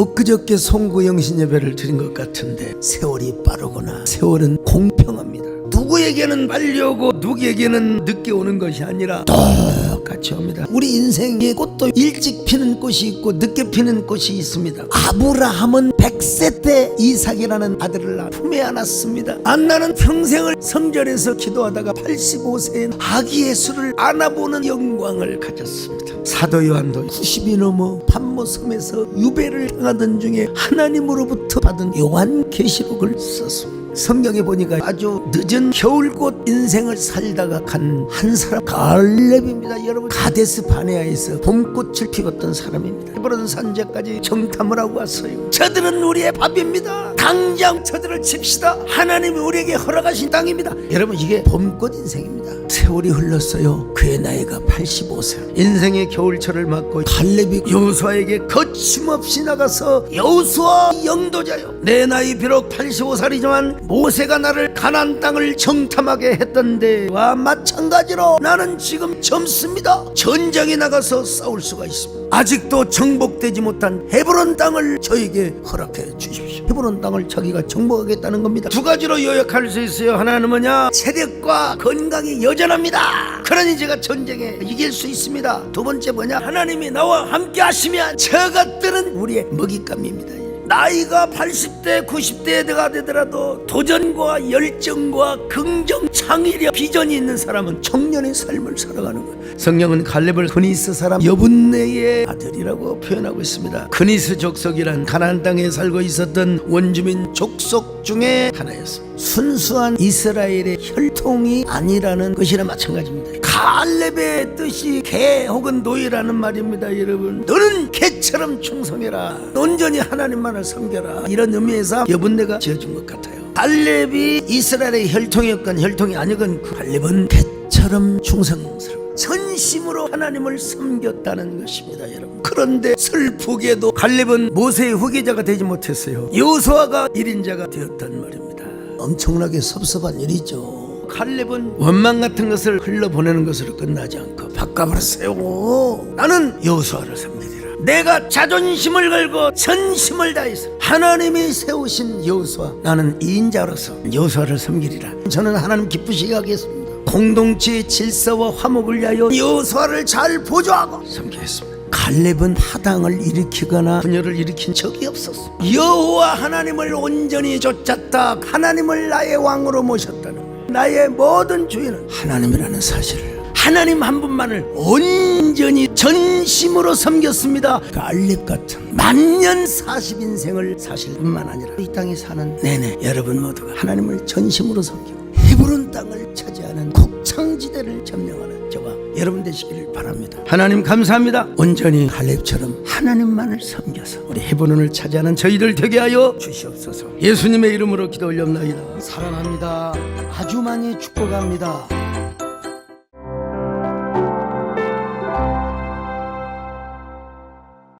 엊그저께 송구 영신 예배를 드린 것 같은데 세월이 빠르구나 세월은 공평합니다. 누구에게는 빨리 오고 누구에게는 늦게 오는 것이 아니라 똑같이 옵니다. 우리 인생에 꽃도 일찍 피는 꽃이 있고 늦게 피는 꽃이 있습니다. 아브라함은 100세 때 이삭이라는 아들을 품에 안았습니다. 안나는 평생을 성전에서 기도하다가 85세에 아기 예수를 안아보는 영광을 가졌습니다. 사도 요한도 90이 넘어 판모섬에서 유배를 당하던 중에 하나님으로부터 받은 요한 계시록을 썼습니다 성경에 보니까 아주 늦은 겨울꽃 인생을 살다가 간 한 사람 갈렙입니다. 여러분 가데스 바네아에서 봄꽃을 피웠던 사람입니다. 헤브론 산제까지 정탐을 하고 왔어요. 저들은 우리의 밥입니다. 당장 저들을 칩시다. 하나님이 우리에게 허락하신 땅입니다. 여러분 이게 봄꽃 인생입니다. 세월이 흘렀어요. 그의 나이가 85세 인생의 겨울철을 맞고 갈렙이 여호수아에게 거침없이 나가서 여호수아 영도자요 내 나이 비록 85살이지만 모세가 나를 가나안 땅을 정탐하게 했던 데와 마찬가지로 나는 지금 젊습니다. 전장에 나가서 싸울 수가 있습니다. 아직도 정복되지 못한 헤브론 땅을 저에게 허락해 주십시오. 헤브론 땅을 자기가 정복하겠다는 겁니다. 두 가지로 요약할 수 있어요. 하나는 뭐냐? 체력과 건강이 여전합니다. 그러니 제가 전쟁에 이길 수 있습니다. 두 번째 뭐냐? 하나님이 나와 함께 하시면 저것들은 우리의 먹잇감입니다 나이가 80대 90대가 되더라도 도전과 열정과 긍정 창의력 비전이 있는 사람은 청년의 삶을 살아가는 거예요. 성령은 갈렙을 그니스 사람 여분네의 아들이라고 표현하고 있습니다. 그니스 족속이란 가나안 땅에 살고 있었던 원주민 족속 중에 하나였습니다. 순수한 이스라엘의 혈통이 아니라는 것이나 마찬가지입니다 갈렙의 뜻이 개 혹은 노예라는 말입니다 여러분. 너는 개처럼 충성해라. 온전히 하나님만을 섬겨라. 이런 의미에서 여분네가 지어준 것 같아요. 갈렙이 이스라엘의 혈통이었건 혈통이 아니건 그 갈렙은 개처럼 충성스러워 전심으로 하나님을 섬겼다는 것입니다 여러분. 그런데 슬프게도 갈렙은 모세의 후계자가 되지 못했어요. 여호수아가 1인자가 되었단 말입니다. 엄청나게 섭섭한 일이죠 칼렙은 원망 같은 것을 흘러보내는 것으로 끝나지 않고 바꿔버렸어요. 나는 여호수아를 섬기리라. 내가 자존심을 걸고 전심을 다해서 하나님이 세우신 여호수아 나는 이인자로서 여호수아를 섬기리라. 저는 하나님 기쁘시게 하겠습니다. 공동체의 질서와 화목을 위하여 여호수아를 잘 보조하고 섬기겠습니다. 갈렙은 파당을 일으키거나 분열을 일으킨 적이 없었어. 여호와 하나님을 온전히 쫓았다. 하나님을 나의 왕으로 거예요. 나의 모든 주인은 하나님이라는 사실을 하나님 한 분만을 온전히 전심으로 섬겼습니다. 갈렙 같은 만년 40인생을 사실 뿐만 아니라 이 땅에 사는 내내 여러분 모두가 하나님을 전심으로 섬기고 헤브론 땅을 차지하는 곡창지대를 점령하는 여러분 되시기를 바랍니다. 하나님 감사합니다. 온전히 갈렙처럼 하나님만을 섬겨서 우리 헤브론을 차지하는 저희들 되게 하여 주시옵소서. 예수님의 이름으로 기도 올렸나이다. 사랑합니다. 아주 많이 축복합니다.